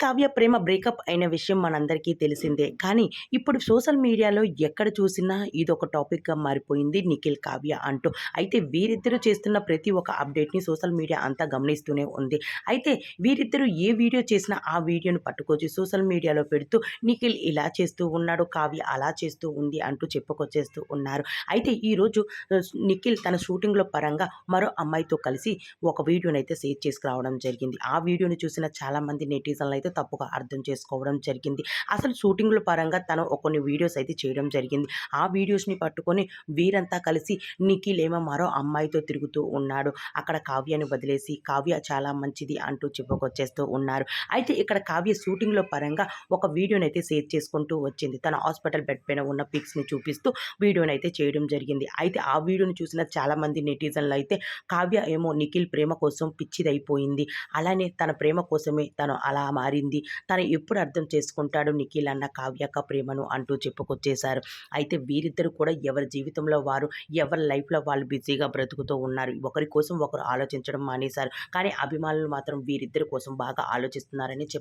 కావ్య ప్రేమ breakup అయిన విషయం మనందరికీ తెలిసిందే. కానీ ఇప్పుడు సోషల్ మీడియాలో ఎక్కడ చూసినా ఇదొక టాపిక్‌గా మారిపోయింది నిఖిల్, కావ్య అంటూ. అయితే వీరిద్దరూ చేస్తున్న ప్రతి ఒక్క అప్డేట్‌ని సోషల్ మీడియా అంతా గమనిస్తూనే ఉంది. అయితే వీరిద్దరూ ఏ వీడియో చేసినా ఆ వీడియోను పట్టుకొచ్చి సోషల్ మీడియాలో పెడుతూ నిఖిల్ ఇలా చేస్తూ ఉన్నాడు, కావ్య అలా చేస్తూ ఉంది అంటూ చెప్పుకొచ్చేస్తూ ఉన్నారు. అయితే ఈరోజు నిఖిల్ తన షూటింగ్‌లో పరంగా మరో అమ్మాయితో కలిసి ఒక వీడియోనైతే షేర్ చేసుకురావడం జరిగింది. ఆ వీడియోని చూసిన చాలామంది నెటిజన్లు అయితే తప్పుగా అర్థం చేసుకోవడం జరిగింది. అసలు షూటింగ్‌ల పరంగా తను కొన్ని వీడియోస్ అయితే చేయడం జరిగింది. ఆ వీడియోస్‌ని పట్టుకొని వీరంతా కలిసి నిఖిల్ ఏమో మరో అమ్మాయితో తిరుగుతూ ఉన్నాడు. అక్కడ కావ్యను వదిలేసి కావ్య చాలా మంచిది అంటూ చెప్పుకొచ్చేస్తూ ఉన్నారు. అయితే ఇక్కడ కావ్య షూటింగ్‌లో పరంగా ఒక వీడియోనైతే షేర్ చేసుకుంటూ వచ్చింది. తన హాస్పిటల్ బెడ్ పైన ఉన్న పిక్స్‌ని చూపిస్తూ వీడియోనైతే చేయడం జరిగింది. అయితే ఆ వీడియోని చూసిన చాలామంది నెటిజన్లు అయితే కావ్య ఏమో నిఖిల్ ప్రేమ కోసం పిచ్చిదైపోయింది. అలానే తన ప్రేమ కోసమే తను అలా మారింది. తను ఎప్పుడు అర్థం చేసుకుంటాడు నిఖిల్ అన్న కావ్యక ప్రేమను అంటూ చెప్పుకొచ్చేశారు. అయితే వీరిద్దరూ కూడా ఎవరి జీవితంలో వారు, ఎవరి లైఫ్‌లో వాళ్ళు బిజీగా బ్రతుకుతూ ఉన్నారు. ఒకరి కోసం ఒకరు ఆలోచించడం మానేశారు. కానీ అభిమానులు మాత్రం వీరిద్దరి కోసం బాగా ఆలోచిస్తున్నారని చెప్పారు